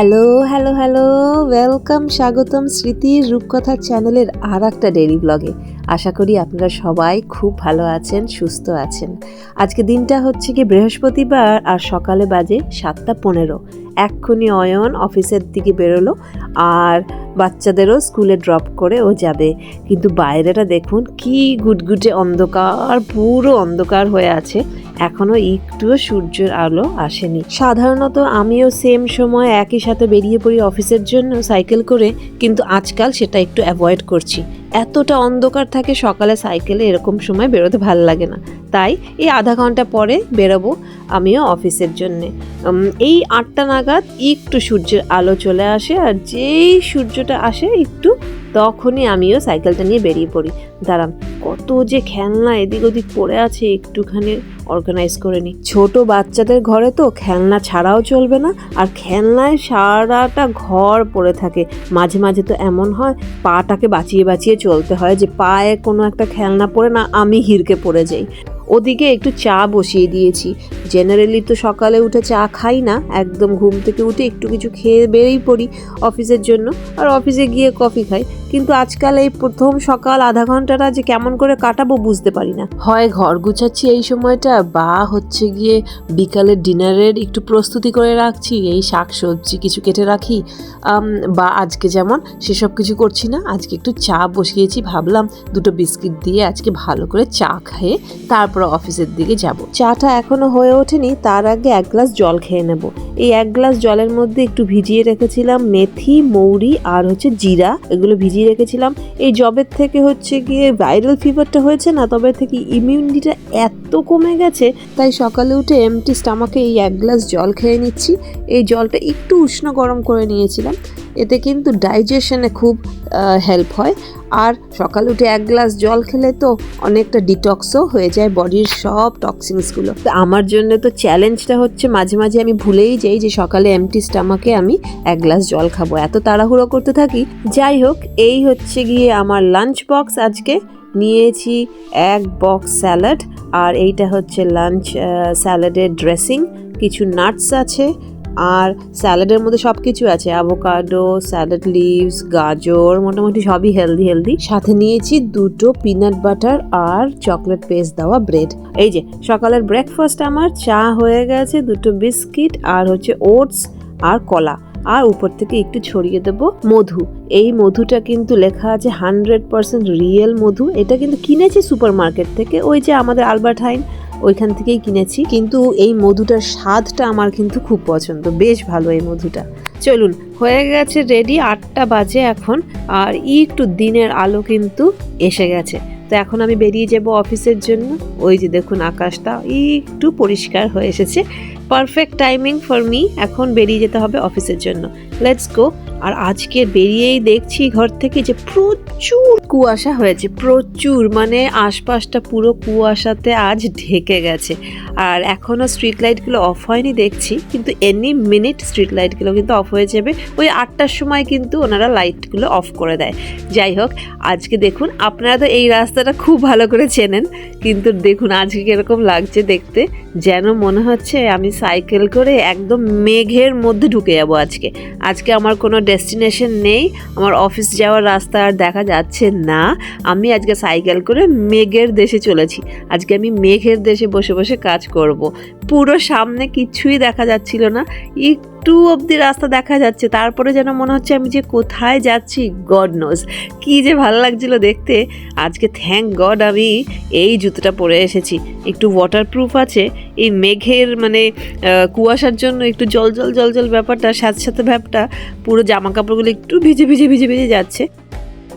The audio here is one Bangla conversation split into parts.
হ্যালো হ্যালো হ্যালো ওয়েলকাম স্বাগতম স্মৃতির রূপকথা চ্যানেলের আর একটা ডেলি ব্লগে আশা করি আপনারা সবাই খুব ভালো আছেন, সুস্থ আছেন। আজকে দিনটা হচ্ছে কি বৃহস্পতিবার আর সকালে বাজে সাতটা পনেরো। এক্ষুনি অয়ন অফিসের দিকে বেরোলো আর বাচ্চাদেরও স্কুলে ড্রপ করে ও যাবে। কিন্তু বাইরেটা দেখুন, কি গুটগুটে অন্ধকার, পুরো অন্ধকার হয়ে আছে। এখনও একটুও সূর্যের আলো আসেনি। সাধারণত আমিও সেম সময় একই সাথে বেরিয়ে পড়ি অফিসের জন্য সাইকেল করে, কিন্তু আজকাল সেটা একটু অ্যাভয়েড করছি। এতটা অন্ধকার থাকে সকালে সাইকেলে এরকম সময় বেরোতে ভালো লাগে না। তাই এই আধা ঘণ্টা পরে বেরোবো আমিও অফিসের জন্যে। এই আটটা নাগাদ একটু সূর্যের আলো চলে আসে আর যেই সূর্যটা আসে একটু তখনই আমিও সাইকেলটা নিয়ে বেরিয়ে পড়ি। দাঁড়ান কত যে খেলনা এদিক ওদিক পড়ে আছে, একটুখানি অর্গানাইজ করে নিই ছোট বাচ্চাদের ঘরে তো খেলনা ছাড়াও চলবে না, আর খেলনায় সারাটা ঘর পড়ে থাকে। মাঝে মাঝে তো এমন হয়, পাটাকে বাঁচিয়ে বাঁচিয়ে চলতে হয় যে পায়ে কোনো একটা খেলনা পড়ে না, আমি হিরকে পড়ে যাই। ওদিকে একটু চা বসিয়ে দিয়েছি। জেনারেলি তো সকালে উঠে চা খাই না, একদম ঘুম থেকে উঠে একটু কিছু খেয়ে বেরিয়ে পড়ি অফিসের জন্য। আর অফিসে গিয়ে কফি খাই। কিন্তু আজকাল এই প্রথম সকাল আধা ঘন্টাটা যে কেমন করে কাটাবো বুঝতে পারি না। হয় ঘর গুছাচ্ছি এই সময়টা বা হচ্ছে গিয়ে বিকালের ডিনারের একটু প্রস্তুতি করে রাখছি এই শাক সবজি কিছু কেটে রাখি বা আজকে যেমন সেসব কিছু করছি না আজকে একটু চা বসিয়েছি ভাবলাম দুটো বিস্কিট দিয়ে আজকে ভালো করে চা খেয়ে তারপর অফিসের দিকে যাব। চাটা এখনও হয়ে ওঠেনি তার আগে এক গ্লাস জল খেয়ে নেব। এই এক গ্লাস জলের মধ্যে একটু ভিজিয়ে রেখেছিলাম মেথি মৌরি আর হচ্ছে জিরা এগুলো ভিজিয়ে রেখেছিলাম। এই জবের থেকে হচ্ছে গিয়ে ভাইরাল ফিভারটা হয়েছে না, তবে থেকে ইমিউনিটিটা এত কমে গেছে, তাই সকালে উঠে এমটি স্টামাকে এই এক গ্লাস জল খেয়ে নিচ্ছি। এই জলটা একটু উষ্ণ গরম করে নিয়েছিলাম। এতে কিন্তু ডাইজেশনে খুব হেল্প হয়। আর সকাল উঠে এক গ্লাস জল খেলে তো অনেকটা ডিটক্সও হয়ে যায় বডির সব টক্সিনসগুলো আমার জন্য তো চ্যালেঞ্জটা হচ্ছে মাঝে মাঝে আমি ভুলেই যাই যে সকালে এমটি স্টামাকে আমি এক গ্লাস জল খাব। এত তাড়াহুড়ো করতে থাকি। যাই হোক, এই হচ্ছে গিয়ে আমার লাঞ্চ বক্স আজকে। নিয়েছি এক বক্স স্যালাড আর এইটা হচ্ছে লাঞ্চ স্যালাডের ড্রেসিং কিছু নাটস আছে আর স্যালাডের মধ্যে সব কিছু আছে অ্যাভোকাডো স্যালাড লিভস গাজর, মোটামুটি সবই হেলদি হেলদি সাথে নিয়েছি দুটো পিনাট বাটার আর চকলেট পেস্ট দেওয়া ব্রেড এই যে, সকালের ব্রেকফাস্ট আমার, চা হয়ে গেছে, দুটো বিস্কিট আর হচ্ছে ওটস আর কলা। আর উপর থেকে একটু ছড়িয়ে দেবো মধু। এই মধুটা কিন্তু লেখা আছে হান্ড্রেড পার্সেন্ট রিয়েল মধু। এটা কিন্তু কিনেছি সুপার মার্কেট থেকে, ওই যে আমাদের আলবার্ট হাইন ওইখান থেকেই কিনেছি। কিন্তু এই মধুটার স্বাদটা আমার কিন্তু খুব পছন্দ। বেশ ভালো এই মধুটা। চলুন, হয়ে গেছে রেডি আটটা বাজে এখন। আর একটু দিনের আলো কিন্তু এসে গেছে। তো এখন আমি বেরিয়ে যাব অফিসের জন্য। ওই যে দেখুন আকাশটা একটু পরিষ্কার হয়ে এসেছে। পারফেক্ট টাইমিং ফর মি এখন বেরিয়ে যেতে হবে অফিসের জন্য। লেটস গো আর আজকে বেরিয়েই দেখছি ঘর থেকে যে প্রচুর কুয়াশা হয়েছে, প্রচুর। মানে আশপাশটা পুরো কুয়াশাতে আজ ঢেকে গেছে। আর এখনও স্ট্রিট লাইটগুলো অফ হয়নি দেখছি, কিন্তু এনি মিনিট স্ট্রিট লাইটগুলো কিন্তু অফ হয়ে যাবে। ওই আটটার সময় কিন্তু ওনারা লাইটগুলো অফ করে দেয়। যাই হোক, আজকে দেখুন, আপনারা তো এই রাস্তাটা খুব ভালো করে চেনেন। কিন্তু দেখুন, আজকে কীরকম লাগছে দেখতে। যেন মনে হচ্ছে আমি সাইকেল করে একদম মেঘের মধ্যে ঢুকে যাব আজকে। আজকে আমার কোনো ডেস্টিনেশন নেই, আমার অফিস যাওয়ার রাস্তা আর দেখা যাচ্ছে না। আমি আজকে সাইকেল করে মেঘের দেশে চলেছি। আজকে আমি মেঘের দেশে বসে বসে কাজ করব। পুরো সামনে কিছুই দেখা যাচ্ছিল না। একটু অবধি রাস্তা দেখা যাচ্ছে। তারপরে যেন মনে হচ্ছে আমি যে কোথায় যাচ্ছি গড নোজ কি যে ভালো লাগছিল দেখতে। আজকে থ্যাংক গড আমি এই জুতোটা পরে এসেছি। একটু ওয়াটারপ্রুফ আছে। এই মেঘের মানে কুয়াশার জন্য একটু জল জল জল জল ব্যাপারটা, সাথে সাথে ব্যাপারটা, পুরো জামা কাপড়গুলো একটু ভিজে ভিজে ভিজে ভিজে যাচ্ছে।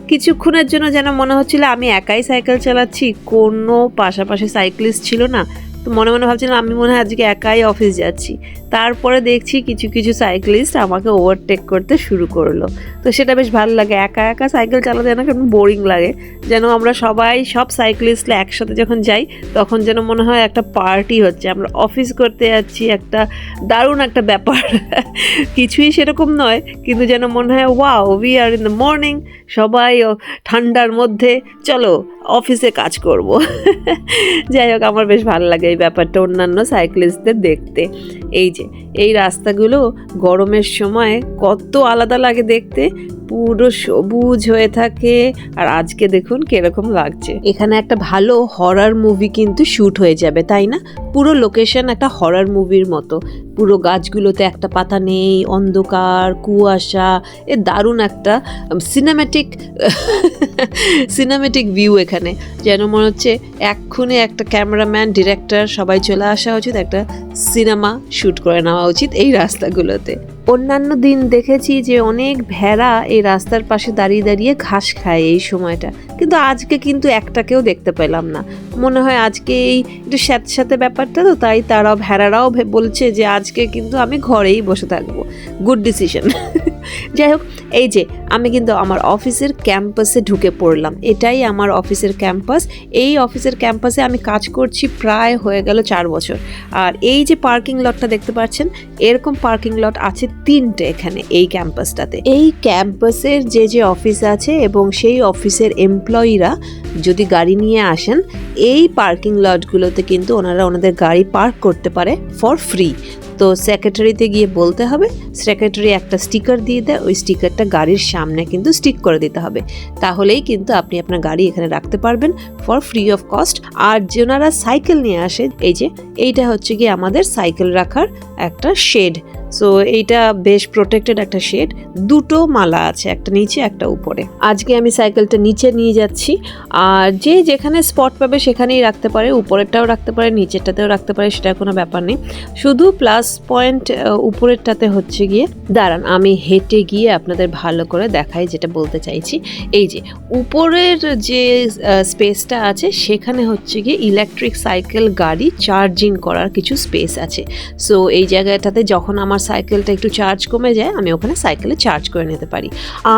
কিছুক্ষণের জন্য যেন মনে হচ্ছিল আমি একাই সাইকেল চালাচ্ছি, কোনো পাশাপাশি সাইক্লিস্ট ছিল না। তো মনে মনে ভাবছিলাম আমি মনে হয় আজকে একাই অফিস যাচ্ছি। তারপরে দেখছি কিছু কিছু সাইক্লিস্ট আমাকে ওভারটেক করতে শুরু করল। তো সেটা বেশ ভালো লাগে। একা একা সাইকেল চালাতে যেন কেমন বোরিং লাগে। যেন আমরা সবাই, সব সাইক্লিস্টরা একসাথে যখন যাই, তখন যেন মনে হয় একটা পার্টি হচ্ছে। আমরা অফিস করতে যাচ্ছি, একটা দারুণ একটা ব্যাপার। কিছুই সেরকম নয়, কিন্তু যেন মনে হয় wow we are in the morning সবাই ঠান্ডার মধ্যে, চলো অফিসে কাজ করব। যাই হোক, আমার বেশ ভালো লাগে এই ব্যাপারটা অন্যান্য সাইক্লিস্টদের দেখতে। এই যে এই রাস্তাগুলো গরমের সময় কত আলাদা লাগে দেখতে। পুরো সবুজ হয়ে থাকে। আর আজকে দেখুন কীরকম লাগছে। এখানে একটা ভালো হরার মুভি কিন্তু শুট হয়ে যাবে, তাই না? পুরো লোকেশন একটা হরার মুভির মতো। পুরো গাছগুলোতে একটা পাতা নেই, অন্ধকার, কুয়াশা। এ দারুণ একটা সিনেম্যাটিক সিনেম্যাটিক ভিউ এখানে। যেন মনে হচ্ছে এক্ষুনি একটা ক্যামেরাম্যান ডিরেক্টর সবাই চলে আসা উচিত, একটা সিনেমা শ্যুট করে নেওয়া উচিত এই রাস্তাগুলোতে। অন্যান্য দিন দেখেছি যে অনেক ভেড়া এই রাস্তার পাশে দাঁড়িয়ে দাঁড়িয়ে ঘাস খায় এই সময়টা। কিন্তু আজকে কিন্তু একটাকেও দেখতে পেলাম না। মনে হয় আজকে এই একটু স্যাঁত স্যাঁতে ব্যাপারটা তো, তাই তারাও, ভেড়ারাও বলছে যে আজকে কিন্তু আমি ঘরেই বসে থাকব। গুড ডিসিশন যাই হোক, এই যে, আমি কিন্তু আমার অফিসের ক্যাম্পাসে ঢুকে পড়লাম। এটাই আমার অফিসের ক্যাম্পাস। এই অফিসের ক্যাম্পাসে আমি কাজ করছি প্রায় হয়ে গেল চার বছর। আর এই যে পার্কিং লটটা দেখতে পাচ্ছেন, এরকম পার্কিং লট আছে তিনটে এখানে এই ক্যাম্পাসটাতে। এই ক্যাম্পাসের যে যে অফিস আছে এবং সেই অফিসের এমপ্লয়িরা যদি গাড়ি নিয়ে আসেন, এই পার্কিং লটগুলোতে কিন্তু ওনারা ওনাদের গাড়ি পার্ক করতে পারে ফর ফ্রি। তো সেক্রেটারিতে গিয়ে বলতে হবে সেক্রেটারি একটা স্টিকার দিয়ে দেয়, ওই স্টিকারটা গাড়ির সামনে কিন্তু স্টিক করে দিতে হবে। তাহলেই কিন্তু আপনি আপনার গাড়ি এখানে রাখতে পারবেন ফর ফ্রি অফ কস্ট আর যেনারা সাইকেল নিয়ে আসে, এই যে, এইটা হচ্ছে গিয়ে আমাদের সাইকেল রাখার একটা শেড সো এইটা বেশ প্রোটেক্টেড একটা শেড দুটো মালা আছে, একটা নিচে, একটা উপরে। আজকে আমি সাইকেলটা নিচে নিয়ে যাচ্ছি। আর যে যেখানে স্পট পাবে সেখানেই রাখতে পারে, উপরেরটাও রাখতে পারে, নিচেরটাতেও রাখতে পারে, সেটা কোনো ব্যাপার নেই। শুধু প্লাস পয়েন্ট উপরেরটাতে হচ্ছে গিয়ে, দাঁড়ান, আমি হেঁটে গিয়ে আপনাদের ভালো করে দেখাই যেটা বলতে চাইছি। এই যে, উপরের যে স্পেসটা আছে, সেখানে হচ্ছে গিয়ে ইলেকট্রিক সাইকেল গাড়ি চার্জিং করার কিছু স্পেস আছে। সো এই জায়গাটাতে যখন আমার সাইকেলটা একটু চার্জ কমে যায়, আমি ওখানে সাইকেলে চার্জ করে নিতে পারি।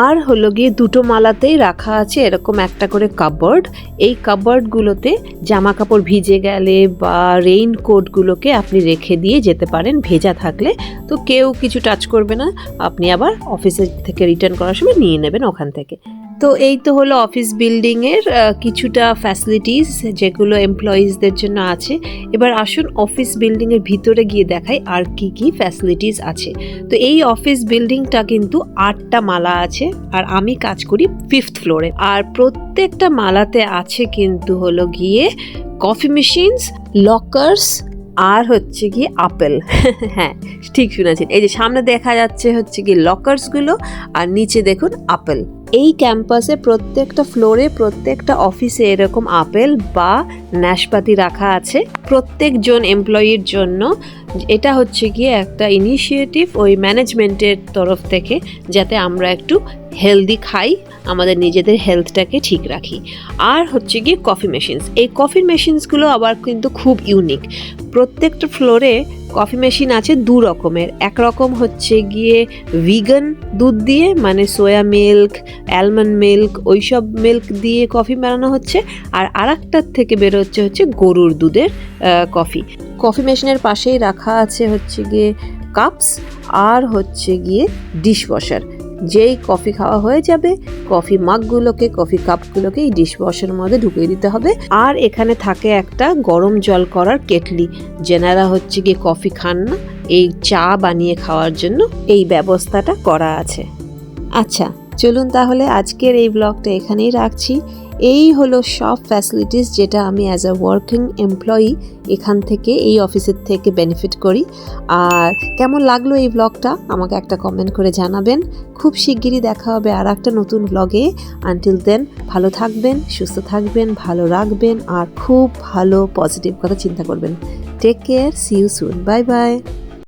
আর হলো গিয়ে দুটো মালাতেই রাখা আছে, এরকম একটা করে কাপবোর্ড এই কাপবোর্ডগুলোতে জামা কাপড় ভিজে গেলে বা রেইন কোটগুলোকে আপনি রেখে দিয়ে যেতে পারেন, ভেজা থাকলে। তো কেউ কিছু টাচ করবে না, আপনি আবার অফিসে থেকে রিটার্ন করার সময় নিয়ে নেবেন ওখান থেকে। তো এই তো হলো অফিস বিল্ডিংয়ের কিছুটা ফ্যাসিলিটিস যেগুলো এমপ্লয়িজদের জন্য আছে। এবার আসুন অফিস বিল্ডিংয়ের ভিতরে গিয়ে দেখাই আর কি কি ফ্যাসিলিটিস আছে। তো এই অফিস বিল্ডিংটা কিন্তু আটটা মালা আছে আর আমি কাজ করি ফিফথ ফ্লোরে আর প্রত্যেকটা মালাতে আছে কিন্তু হলো গিয়ে কফি মেশিনস লকার্স আর হচ্ছে গিয়ে আপেল। হ্যাঁ ঠিক শুনেছেন। এই যে সামনে দেখা যাচ্ছে হচ্ছে কি লকার্সগুলো, আর নিচে দেখুন আপেল। এই ক্যাম্পাসে প্রত্যেকটা ফ্লোরে প্রত্যেকটা অফিসে এরকম আপেল বা নাশপাতি রাখা আছে। প্রত্যেকজন এমপ্লয়ির জন্য এটা হচ্ছে গিয়ে একটা ইনিশিয়েটিভ ওই ম্যানেজমেন্টের তরফ থেকে, যাতে আমরা একটু হেলদি খাই, আমাদের নিজেদের হেলথটাকে ঠিক রাখি। আর হচ্ছে গিয়ে কফি মেশিনস এই কফি মেশিনসগুলো আবার কিন্তু খুব ইউনিক প্রত্যেকটা ফ্লোরে কফি মেশিন আছে দু রকমের। এক রকম হচ্ছে গিয়ে ভিগান দুধ দিয়ে মানে সোয়া মিল্ক অ্যালমন্ড মিল্ক ওইসব মিল্ক দিয়ে কফি বানানো হচ্ছে। আর আরেকটার থেকে বেরোচ্ছে হচ্ছে গরুর দুধের কফি কফি মেশিনের পাশেই রাখা আছে হচ্ছে গিয়ে কাপস আর হচ্ছে গিয়ে ডিশওয়াশার যেই কফি খাওয়া হয়ে যাবে, কফি মাগগুলোকে, কফি কাপগুলোকে এই ডিশওয়াশের মধ্যে ঢুকিয়ে দিতে হবে। আর এখানে থাকে একটা গরম জল করার কেটলি, যেনারা হচ্ছে গিয়ে কফি খান না, এই চা বানিয়ে খাওয়ার জন্য এই ব্যবস্থাটা করা আছে। আচ্ছা চলুন তাহলে আজকের এই ব্লগটা এখানেই রাখছি। এই হলো সব ফ্যাসিলিটিস যেটা আমি অ্যাজ আ ওয়ার্কিং এমপ্লয়ি এখান থেকে, এই অফিসের থেকে বেনিফিট করি। আর কেমন লাগল এই ব্লগটা আমাকে একটা কমেন্ট করে জানাবেন। খুব শিগগিরই দেখা হবে আর একটা নতুন ব্লগে আনটিল দেন ভালো থাকবেন, সুস্থ থাকবেন, ভালো রাখবেন, আর খুব ভালো পজিটিভ কথা চিন্তা করবেন। Take care see you soon bye bye